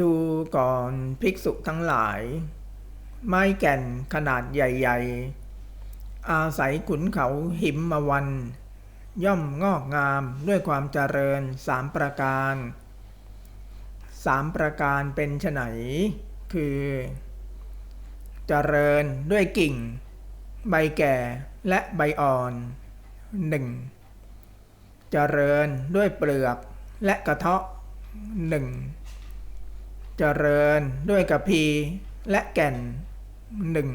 ดูก่อนภิกษุทั้งหลาย ไม้แก่นขนาดใหญ่ ๆ อาศัยขุนเขาหิมมาวัน ย่อมงอกงามด้วยความเจริญสามประการสามประการเป็นไฉนคือ เจริญด้วยกิ่ง ใบแก่และใบอ่อนหนึ่งเจริญด้วยเปลือกและกระเทาะหนึ่ง เจริญด้วยกระพีและแก่นหนึ่ง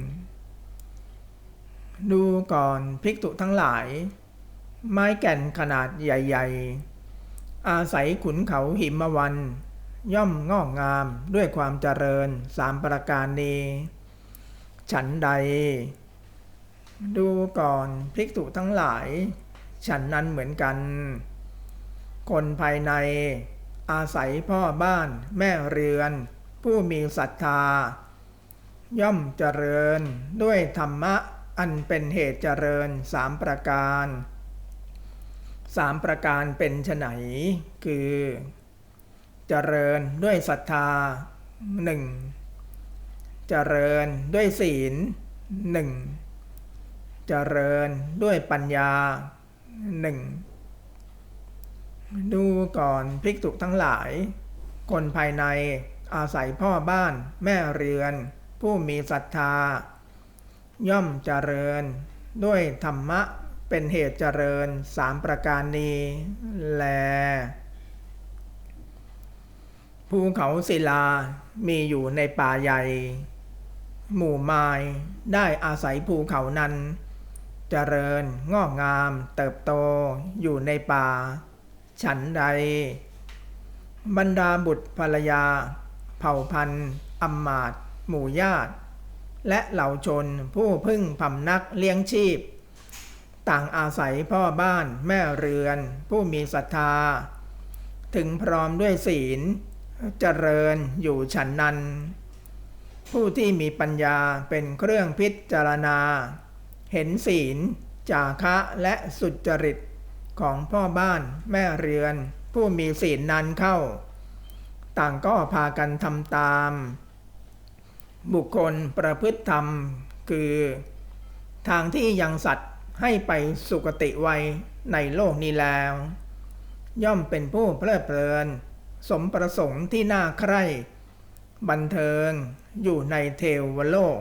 ดูก่อนภิกษุทั้งหลาย ไม้แก่นขนาดใหญ่ ๆ อาศัยขุนเขาหิมวัน ย่อมงอกงามด้วยความเจริญสามประการนี้ ฉันใด ดูก่อนภิกษุทั้งหลาย ฉันนั้นเหมือนกัน คนภายใน อาศัยพ่อบ้านแม่เรือน ผู้มีศรัทธา ย่อมเจริญด้วยธรรมะอันเป็นเหตุเจริญสามประการสามประการเป็นไฉนคือ เจริญด้วยศรัทธาหนึ่งเจริญด้วยศีลหนึ่งเจริญด้วยปัญญาหนึ่ง ดูก่อนภิกษุทั้งหลาย คนภายในอาศัยพ่อบ้าน แม่เรือน ผู้มีศรัทธา ย่อมเจริญ ด้วยธรรมะเป็นเหตุเจริญสามประการนี้แลภูเขาศิลามีอยู่ในป่าใหญ่ หมู่ไม้ได้อาศัยภูเขานั้น เจริญงอกงามเติบโตอยู่ในป่า ฉันใด บรรดาบุตรภรรยา เผ่าพันธุ์อำมาต์หมู่ญาติ และเหล่าชนผู้พึ่งพำนักเลี้ยงชีพ ต่างอาศัยพ่อบ้านแม่เรือน ผู้มีศรัทธา ถึงพร้อมด้วยศีล เจริญอยู่ฉันนั้น ผู้ที่มีปัญญาเป็นเครื่องพิจารณา เห็นศีล จาคะและสุจริต ของพ่อบ้านแม่เรือน ผู้มีศีลนั้นเข้า ต่างก็พากันทำตาม บุคคลประพฤติธรรม คือ ทางที่ยังสัตว์ให้ไปสุคติไวในโลกนี้แล้ว ย่อมเป็นผู้เพลิดเพลิน สมประสงค์ที่น่าใคร่ บันเทิงอยู่ในเทวโลก